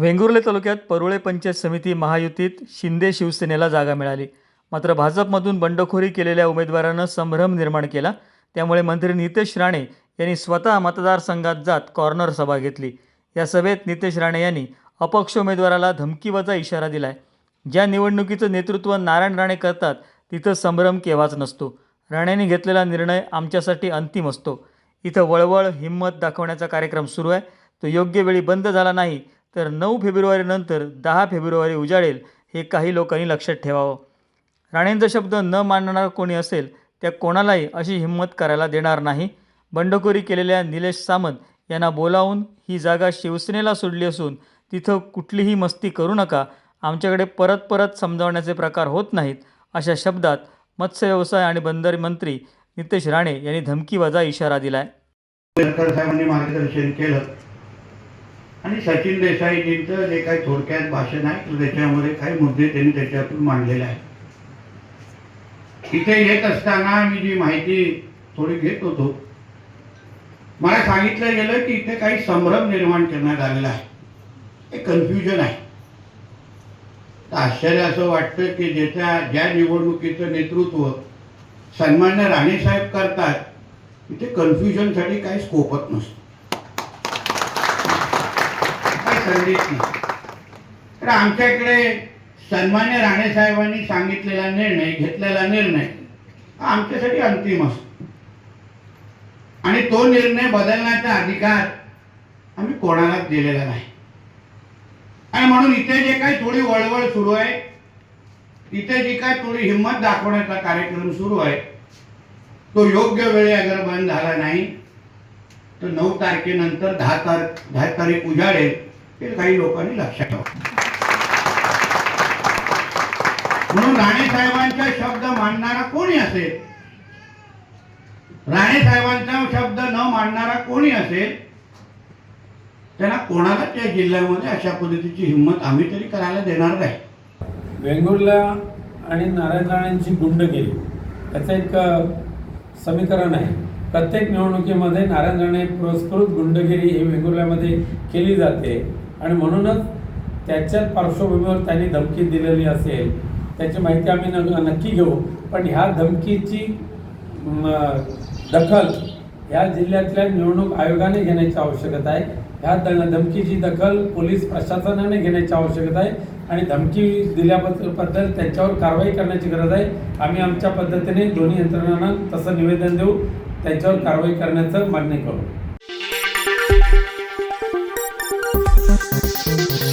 वेंगुर्ले तालुक्यात परुळे पंचायत समिती महायुतीत शिंदे शिवसेनेला जागा मिळाली. मात्र भाजपमधून बंडखोरी केलेल्या उमेदवारानं संभ्रम निर्माण केला. त्यामुळे मंत्री नितेश राणे यांनी स्वतः मतदारसंघात जात कॉर्नर सभा घेतली. या सभेत नितेश राणे यांनी अपक्ष उमेदवाराला धमकीवाचा इशारा दिलाय. ज्या निवडणुकीचं नेतृत्व नारायण राणे करतात तिथं संभ्रम केव्हाच नसतो. राणेंनी घेतलेला निर्णय आमच्यासाठी अंतिम असतो. इथं वळवळ हिंमत दाखवण्याचा कार्यक्रम सुरू आहे. तो योग्य वेळी बंद झाला नाही तर नऊ फेब्रुवारीनंतर दहा फेब्रुवारी उजाडेल हे काही लोकांनी लक्षात ठेवावं. राणेंचा शब्द न मानणारा कोणी असेल त्या कोणालाही अशी हिंमत करायला देणार नाही. बंडखोरी केलेल्या निलेश सामंत यांना बोलावून ही जागा शिवसेनेला सोडली असून तिथं कुठलीही मस्ती करू नका आमच्याकडे परत परत समजावण्याचे प्रकार होत नाहीत अशा शब्दात मत्स्य व्यवसाय आणि बंदर मंत्री नितेश राणे यांनी धमकीवाजा इशारा दिलाय. साहेबांनी मार्गदर्शन केलं. आणि सचिन देसाईजींचं जे काही थोडक्यात भाषण आहे त्याच्यामध्ये काही मुद्दे त्यांनी त्याच्यातून मांडलेले आहेत. इथे येत असताना मी जी माहिती थोडी घेत होतो मला सांगितलं गेलं की इथे काही संभ्रम निर्माण करण्यात आलेला आहे. एक कन्फ्युजन आहे. तर आश्चर्य असं वाटतं की ज्याच्या ज्या निवडणुकीचं नेतृत्व सन्मान्य राणेसाहेब करतात इथे कन्फ्युजनसाठी काही स्कोपच नसतो काही संधीच नाही तर आमच्याकडे सन्मान्य राणेसाहेबांनी सांगितलेला निर्णय घेतलेला निर्णय हा आमच्यासाठी अंतिम असतो. आणि तो निर्णय बदलण्याचा अधिकार आम्ही कोणालाच दिलेला नाही. आणि म्हणून इथे जे काही थोडी वळवळ सुरू आहे इथे जी काय थोडी हिंमत दाखवण्याचा कार्यक्रम सुरू आहे तो योग्य वेळी अगर बंद झाला नाही तर नऊ तारखेनंतर दहा तार दहा तारीख उजाडेल. हे काही लोकांनी लक्षात म्हणून राणे साहेबांचा शब्द मानणारा कोणी असेल? राणे साहेबांचा शब्द न मानणारा कोणी असेल? त्यांना कोणाला त्या जिल्ह्यामध्ये अशा पद्धतीची हिंमत आम्ही तरी करायला देणार नाही. वेंगुर्ला आणि नारायण राणेंची गुंडगिरी याचं एक समीकरण आहे. प्रत्येक निवडणुकीमध्ये नारायण राणे पुरस्कृत गुंडगिरी ही वेंगुर्ल्यामध्ये केली जाते. आणि म्हणूनच त्याच्याच पार्श्वभूमीवर त्यांनी धमकी दिलेली असेल त्याची माहिती आम्ही न नक्की घेऊ. पण ह्या धमकीची दखल ह्या जिल्ह्यातल्या निवडणूक आयोगाने घेण्याची आवश्यकता आहे. ह्या द धमकीची दखल पोलीस प्रशासनाने घेण्याची आवश्यकता आहे आणि धमकी दिल्याबद्दल त्यांच्यावर कारवाई करण्याची गरज आहे. आम्ही आमच्या पद्धतीने दोन्ही यंत्रणांना तसं निवेदन देऊ. त्यांच्यावर कारवाई करण्याचं मान्य करू. Thank you.